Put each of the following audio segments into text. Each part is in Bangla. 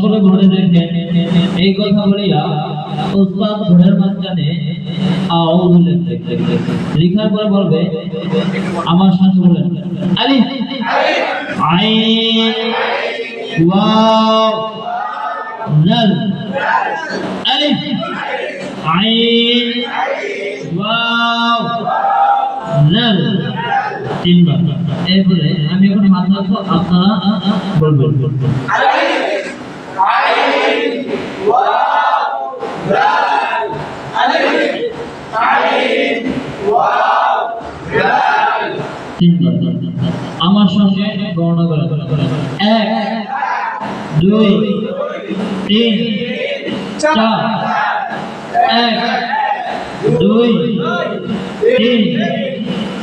সকলে ঘরে দেখেন এই কথা বলিয়া উস্তাদ ঘরের মাঝখানে লিখতে পরে বলবে, আমার বলেন। আইন ওয়াও জাল আলিফ আইন তিনবার। এরপরে আমি এখন মাথা আপনারা বলবেন। আমার সঙ্গে গণনা করে। এক, দুই, তিন, চার। এক, দুই, তিন,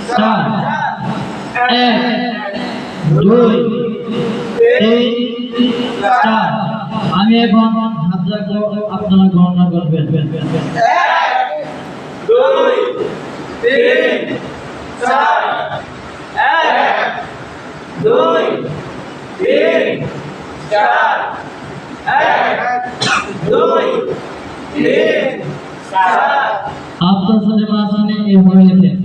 চার। এক, দুই, তিন, চার। আমি এখন হাত রাখব, আপনারা গণনা করবেন। দুই, তিন, চার। এক দুই, তিন, চার, এক, দুই, তিন, চার। আপনার সাথে মাঝখানে এভাবে লেখেন।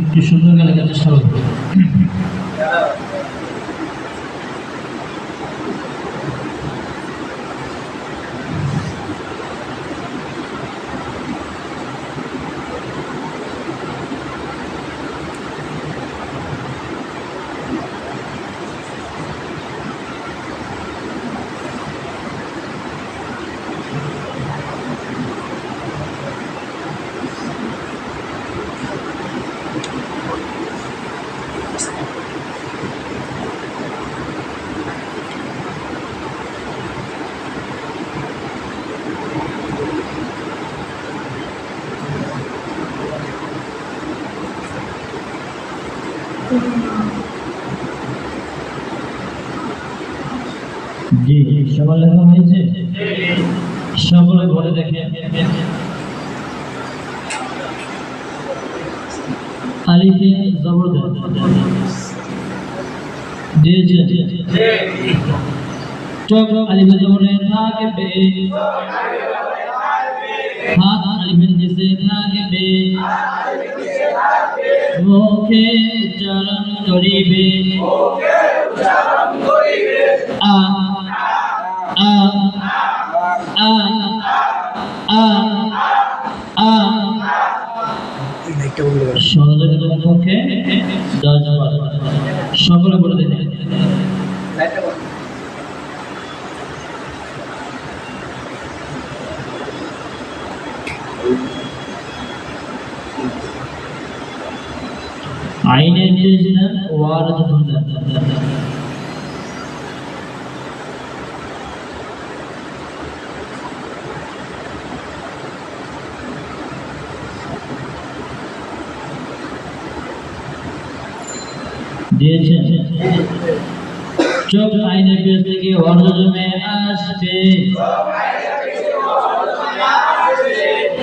একটু সুন্দর করে লেখার চেষ্টা যারা জি সবার লেখা হয়েছে? সকলে ঘরে দেখে। আলিফে জবর দিয়েছে। চোখ মুখে উচ্চারণ করিবে। আ আ আ সকলে বলে দেখেন আইনের দেন ওয়ার দিয়েছেন। চোখ আইনের পেজ থেকে অর্ধজমে আসবে।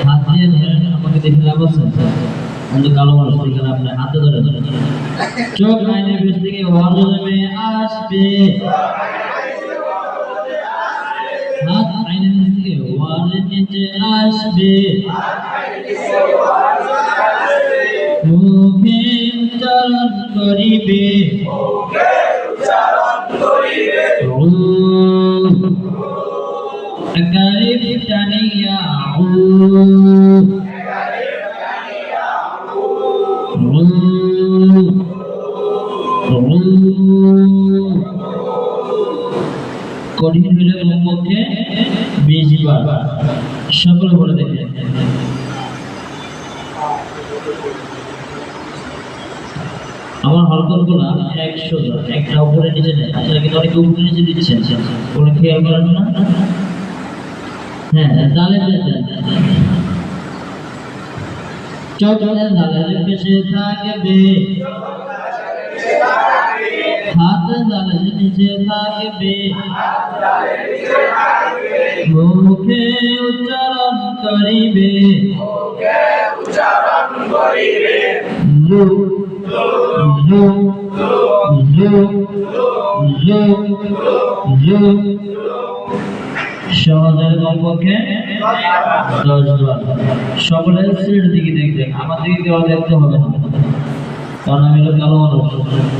হাত দিয়ে ধরেন আমাকে দেখে লাভ আছে। ಒಂದು ಕಾಲವನ್ನು ಸ್ತ್ರೀಗಳನ್ನ ಹತ್ತದರು ಚೋಕಾಯಿನ ಬಿಸ್ತಿಗೆ ವಾರದಮೆ ಆಸ್ಪೆ ಹಾತ್ ಆಯ್ನ ಬಿಸ್ತಿಗೆ ವಾರದಿಂಚೆ ಆಸ್ಪೆ মুখে উচ্চারণ করিবে গাইব টানিয়া বিশ বার সকলে বলে দেখে আমার হরকতগুলো একশো একটা উপরে নিচে নেয়। আপনারা কিন্তু অনেকে উপরে নিচে দিচ্ছেন কোনো খেয়াল করেন না? হ্যাঁ তালে চোখের দালের পেশে থাকবে হাত দালের নিচে থাকবে। মুখে উচ্চারণ করিবে। মুখে উচ্চারণ করিবে লু লু লু লু লু সহজের কমপক্ষে দশ বার সকলে সিলের দিকে দেখবেন। আমার দিকে দেওয়া দেখতে হবে না। কারণ আমি হলো কালো মানুষ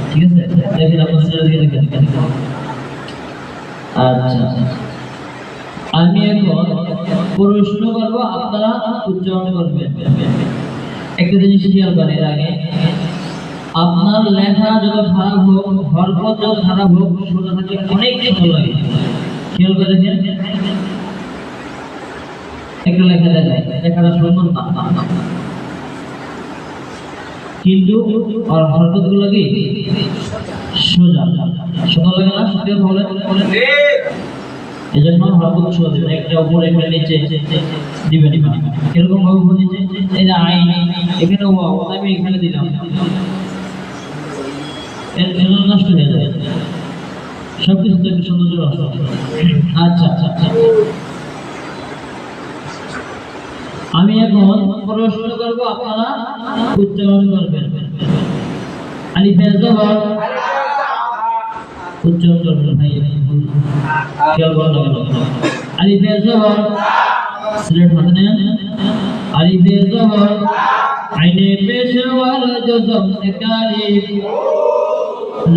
ঠিক আছে দেখেন আপনার সিলের দিকে দেখেন আচ্ছা আমি এখন প্রশ্ন করব আপনারা উচ্চারণ করবেন। একটা জিনিস খেয়াল করেন আগে আপনার লেখা যত খারাপ হোক হরকত যত খারাপ হোক শোনা থাকলে অনেক ভালো লাগে খেয়াল করে দেখেন একটা লেখা দেখায় লেখাটা সুন্দর না কিন্তু আর হরকতগুলো কি সোজা। সোজা লাগে না? সত্যি বলে এই জন্য হরকত সোজা। দেবেন একটা উপরে, একটা নিচে। দিবেন এরকম ভাবে বলি যে এই যে আইন, এখানে ওয়াও আমি এখানে দিলাম। এর নষ্ট হয়ে যায়। সব কিছু তো একটু সৌন্দর্য আচ্ছা আচ্ছা আচ্ছা। আমি এখন প্রশ্ন করব আপনারা, উচ্চারণ করবেন। আলিফের জবর উচ্চারণ করবেন, ভাই খেয়াল করা লাগে না আলিফের জবর সিলেট হাতে নেন। আলিফের আইনে পেশ ওয়াল জজম একালি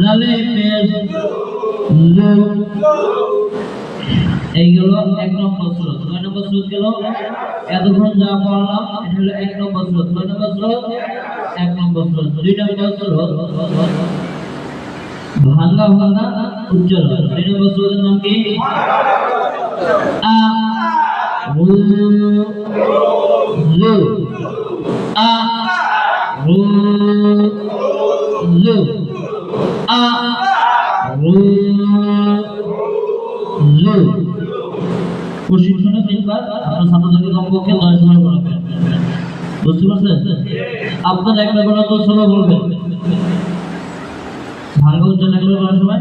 লালে পেশ। লু এইগুলো এক নম্বর স্রোত। নয় নম্বর স্রোত গেল এতক্ষণ যা পড়লাম, এটা হলো এক নম্বর স্রোত। নয় নম্বর স্রোত, এক নম্বর স্রোত। দুই নম্বর স্রোত, ভাঙ্গা ভাঙ্গা উচ্চারণ। দুই নম্বর স্রোতের নাম কি? আ, রু আ আপনার ছাত্রদেরকে কমপক্ষে করাবেন বুঝতে পারছেন? আপনার করে তো বলবেন ভাঙ্গা উচ্চারণ একবার করার সময়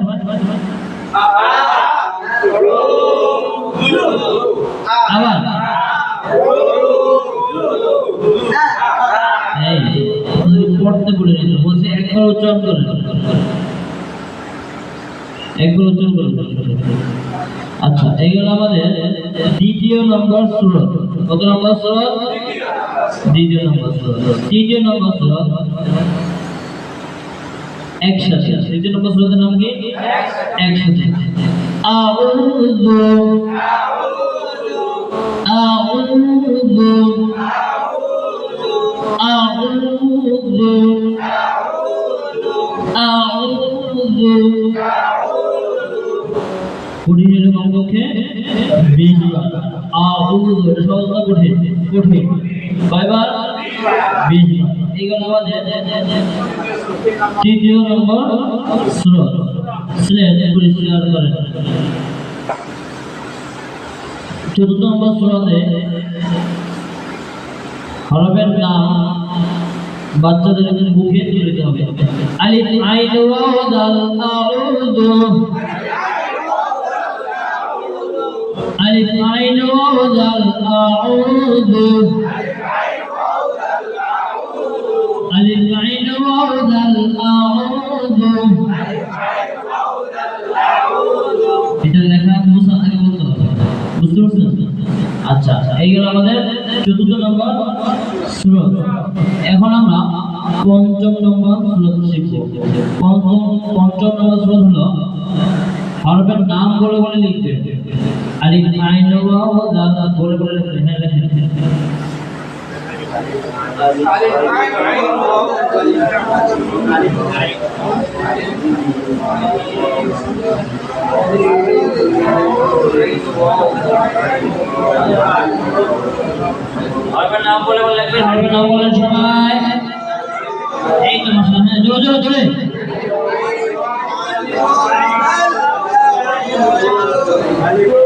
পড়তে বলে নিল বলছে একবার উচ্চারণ করেন একবার উচ্চারণ করেন আচ্ছা এই গেল আমাদের দ্বিতীয় নম্বর সুরত। কত নম্বর সুরত? দ্বিতীয় নম্বর সুরত। তৃতীয় নম্বর সুরত একসাথে। তৃতীয় নম্বর সুরতের নাম কি? একসাথে। আউযু আউযু আউযু আউযু। কঠিন আমাদের তৃতীয় নম্বর স্রোত স্লেট পরিষ্কার করেন চতুর্থ নম্বর স্রোতে হরফের নাম বাচ্চাদের মুখে তুলে দিতে হবে। আলিফ, আইন আউযু। আলিফ আইন ওয়াও দাল আউযু আলিফ আইন ওয়াও দাল আউযু এটা লেখা মুসা আগে বলতে বুঝতে পারছেন? আচ্ছা এই গেল আমাদের চতুর্থ নম্বর স্রোত। এখন আমরা পঞ্চম নম্বর স্রোত শিখব। পঞ্চম পঞ্চম নম্বর স্রোত হলো হরফের নাম বলে বলে লিখবে। আলিফ আইন বলে বলে লিখবে। হ্যাঁ হরফের নাম বলে নাম সবাই। এই তো মাসা হ্যাঁ জোরে জোরে। I'm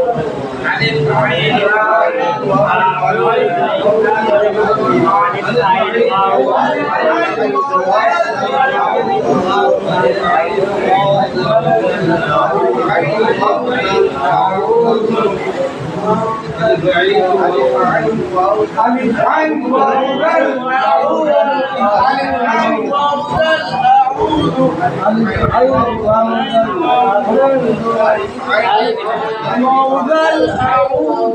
الموضى الأعود